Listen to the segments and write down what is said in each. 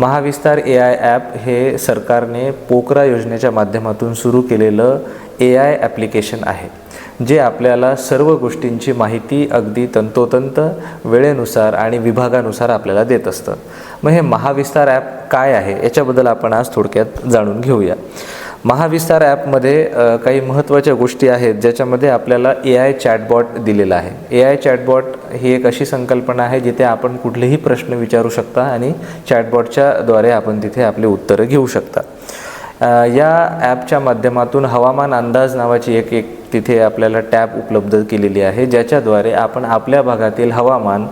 Mahavistar A I app हे सरकारने पोकरा योजनेच्या माध्यमातून सुरू केलेलं ए आय ॲप्लिकेशन आहे जे आपल्याला सर्व गोष्टींची माहिती अगदी तंतोतंत वेळेनुसार आणि विभागानुसार आपल्याला देत असतं. मग हे महाविस्तार ॲप काय आहे? याच्याबद्दल आपण आज थोडक्यात जाणून घेऊया. महाविस्तार ॲपमध्ये काही महत्त्वाच्या गोष्टी आहेत ज्याच्यामध्ये आपल्याला ए आय चॅटबॉट दिलेला आहे. ए आय चॅटबॉट ही एक अशी संकल्पना आहे जिथे आपण कुठलेही प्रश्न विचारू शकता आणि चॅटबॉटच्या द्वारे आपण तिथे आपले उत्तरं घेऊ शकता. या ॲपच्या माध्यमातून हवामान अंदाज नावाची एक एक तिथे आपल्याला टॅब उपलब्ध केलेली आहे ज्याच्याद्वारे आपण आपल्या भागातील हवामान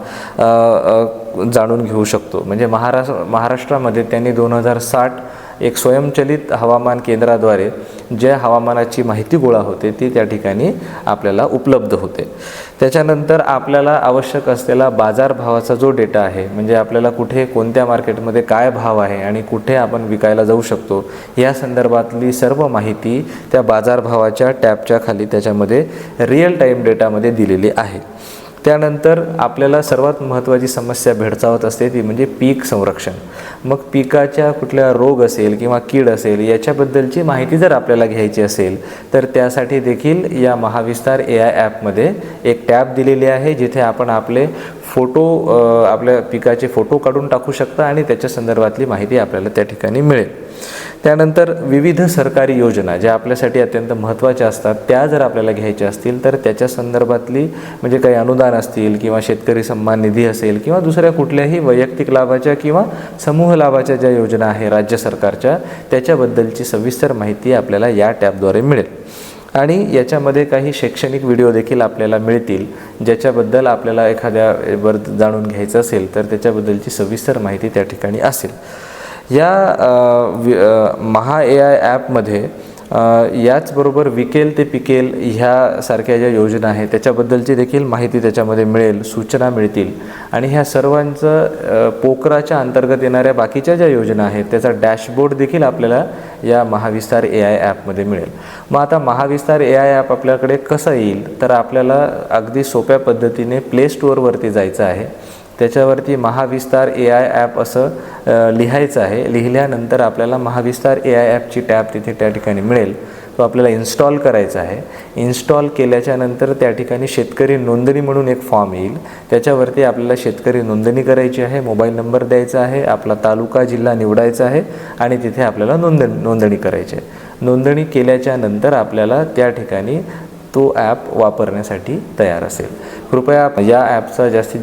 जाणून घेऊ शकतो. म्हणजे महाराष्ट्र महाराष्ट्रामध्ये त्यांनी दोन हजार साठ एक स्वयंचलित हवामान केंद्राद्वारे ज्या हवामानाची माहिती गोळा होते ती त्या ठिकाणी आपल्याला उपलब्ध होते. त्याच्यानंतर आपल्याला आवश्यक असलेला बाजारभावाचा जो डेटा आहे म्हणजे आपल्याला कुठे कोणत्या मार्केटमध्ये काय भाव आहे आणि कुठे आपण विकायला जाऊ शकतो या संदर्भातली सर्व माहिती त्या बाजारभावाच्या टॅबच्या खाली त्याच्यामध्ये रिअल टाईम डेटामध्ये दिलेली आहे. त्यानंतर आपल्याला सर्वात महत्त्वाची समस्या भेडसावत असते ती म्हणजे पीक संरक्षण. मग पिकाच्या कुठल्या रोग असेल किंवा कीड असेल याच्याबद्दलची माहिती जर आपल्याला घ्यायची असेल तर त्यासाठी देखील या महाविस्तार ए आय ॲपमध्ये एक टॅब दिलेली आहे जिथे आपण आपले फोटो आपल्या पिकाचे फोटो काढून टाकू शकता आणि त्याच्या संदर्भातली माहिती आपल्याला त्या ठिकाणी मिळेल. त्यानंतर विविध सरकारी योजना ज्या आपल्यासाठी अत्यंत महत्त्वाच्या असतात त्या जर आपल्याला घ्यायच्या असतील तर त्याच्या संदर्भातली म्हणजे काही अनुदान असतील किंवा शेतकरी सन्मान निधी असेल किंवा दुसऱ्या कुठल्याही वैयक्तिक लाभाच्या किंवा समूह लाभाच्या ज्या योजना आहे राज्य सरकारच्या त्याच्याबद्दलची सविस्तर माहिती आपल्याला या टॅबद्वारे मिळेल. आणि याच्यामध्ये काही शैक्षणिक व्हिडिओ देखील आपल्याला मिळतील ज्याच्याबद्दल आपल्याला एखाद्यावर जाणून घ्यायचं असेल तर त्याच्याबद्दलची सविस्तर माहिती त्या ठिकाणी असेल. या वि- महा ए आय ॲपमध्ये याचबरोबर विकेल ते पिकेल ह्यासारख्या ज्या योजना आहेत त्याच्याबद्दलची देखील माहिती त्याच्यामध्ये मिळेल सूचना मिळतील. आणि ह्या सर्वांचं पोकराच्या अंतर्गत येणाऱ्या बाकीच्या ज्या योजना आहेत त्याचा डॅशबोर्ड देखील आपल्याला या महाविस्तार ए आय ॲपमध्ये मिळेल. मग आता महाविस्तार ए आय ॲप आपल्याकडे कसं येईल तर आपल्याला अगदी सोप्या पद्धतीने प्ले स्टोअरवरती जायचं आहे. त्याच्यावरती महाविस्तार ए आय ॲप असं लिहायचं आहे. लिहिल्यानंतर आपल्याला महाविस्तार ए आय ॲपची टॅब तिथे त्या ठिकाणी मिळेल. तो आपल्याला इन्स्टॉल करायचा आहे. इन्स्टॉल केल्याच्यानंतर त्या ठिकाणी शेतकरी नोंदणी म्हणून एक फॉर्म येईल. त्याच्यावरती आपल्याला शेतकरी नोंदणी करायची आहे मोबाईल नंबर द्यायचा आहे आपला तालुका जिल्हा निवडायचा आहे आणि तिथे आपल्याला नोंदणी नोंदणी करायची आहे. नोंदणी केल्याच्यानंतर आपल्याला त्या ठिकाणी तो ॲप वापरण्यासाठी तयार असेल. कृपया या ॲपचा जास्तीत